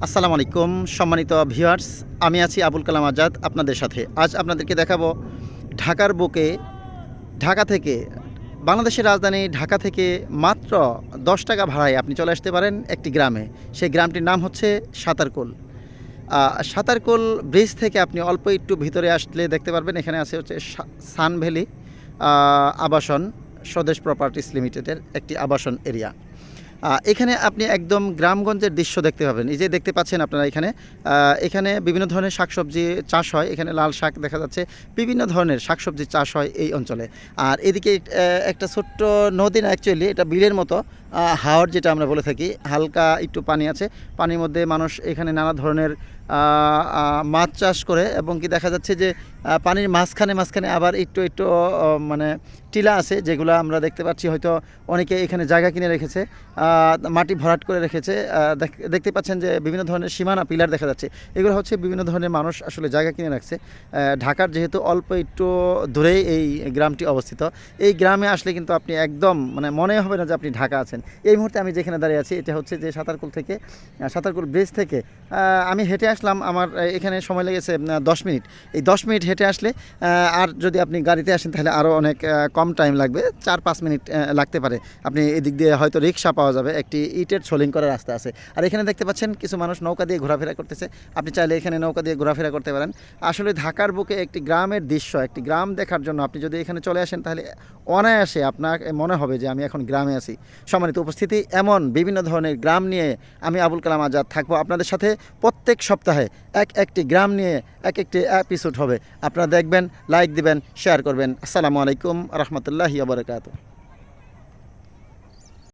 আসসালামু আলাইকুম, সম্মানিত ভিউয়ার্স। আমি আছি আবুল কালাম আজাদ আপনাদের সাথে। আজ আপনাদেরকে দেখাবো ঢাকার বুকে, ঢাকা থেকে, বাংলাদেশের রাজধানী ঢাকা থেকে মাত্র দশ টাকা ভাড়ায় আপনি চলে আসতে পারেন একটি গ্রামে। সেই গ্রামটির নাম হচ্ছে সাঁতারকুল। সাঁতারকুল ব্রিজ থেকে আপনি অল্প একটু ভিতরে আসলে দেখতে পারবেন, এখানে আছে হচ্ছে সা- সান ভ্যালি আবাসন, স্বদেশ প্রপার্টিস লিমিটেডের একটি আবাসন এরিয়া। এখানে আপনি একদম গ্রামগঞ্জের দৃশ্য দেখতে পাবেন। এই যে দেখতে পাচ্ছেন আপনারা এখানে এখানে বিভিন্ন ধরনের শাকসবজি চাষ হয়। এখানে লাল শাক দেখা যাচ্ছে। বিভিন্ন ধরনের শাকসবজি চাষ হয় এই অঞ্চলে। আর এদিকে একটা ছোট্ট নদী না অ্যাকচুয়ালি এটা বিলের মতো। হাওর যেটা আমরা বলে থাকি, হালকা একটু পানি আছে। পানির মধ্যে মানুষ এখানে নানা ধরনের মাছ চাষ করে এবং কি দেখা যাচ্ছে যে পানির মাঝখানে মাঝখানে আবার একটু একটু মানে টিলা আছে যেগুলো আমরা দেখতে পাচ্ছি হয়তো অনেকে এখানে জায়গা কিনে রেখেছে মাটি ভরাট করে রেখেছে দেখ- দেখতে পাচ্ছেন যে বিভিন্ন ধরনের সীমানা পিলার দেখা যাচ্ছে। এগুলো হচ্ছে বিভিন্ন ধরনের মানুষ আসলে জায়গা কিনে রাখছে। ঢাকার যেহেতু অল্প একটু দূরেই এই গ্রামটি অবস্থিত, এই গ্রামে আসলে কিন্তু আপনি একদম মানে মনে হবে না যে আপনি ঢাকা আছেন। এই মুহূর্তে আমি যেখানে দাঁড়িয়ে আছি, এটা হচ্ছে যে সাঁতারকুল থেকে সাঁতারকুল ব্রিজ থেকে আমি হেঁটে আসলাম আমার এখানে সময় লেগেছে দশ মিনিট। এই দশ মিনিট হেঁটে আসলে আর যদি আপনি গাড়িতে আসেন তাহলে আরও অনেক কম টাইম লাগবে, চার পাঁচ মিনিট লাগতে পারে। আপনি এদিক দিয়ে হয়তো রিক্সা পাওয়া যাবে, একটি ইটের ছোলিং করার রাস্তা আছে। আর এখানে দেখতে পাচ্ছেন কিছু মানুষ নৌকা দিয়ে ঘোরাফেরা করতেছে। আপনি চাইলে এখানে নৌকা দিয়ে ঘোরাফেরা করতে পারেন। আসলে ঢাকার বুকে একটি গ্রামের দৃশ্য, একটি গ্রাম দেখার জন্য আপনি যদি এখানে চলে আসেন তাহলে অনায়াসে আপনার মনে হবে যে আমি এখন গ্রামে আছি। সম্মানিত উপস্থিতি এমন বিভিন্ন ধরনের গ্রাম নিয়ে আমি আবুল কালাম আজাদ থাকব। আপনাদের সাথে প্রত্যেক সপ্তাহে এক একটি গ্রাম নিয়ে এক একটি এপিসোড হবে। আপনারা দেখবেন লাইক দিবেন শেয়ার করবেন। আসসালামু আলাইকুম, রহমতুল্লাহি আবরকাত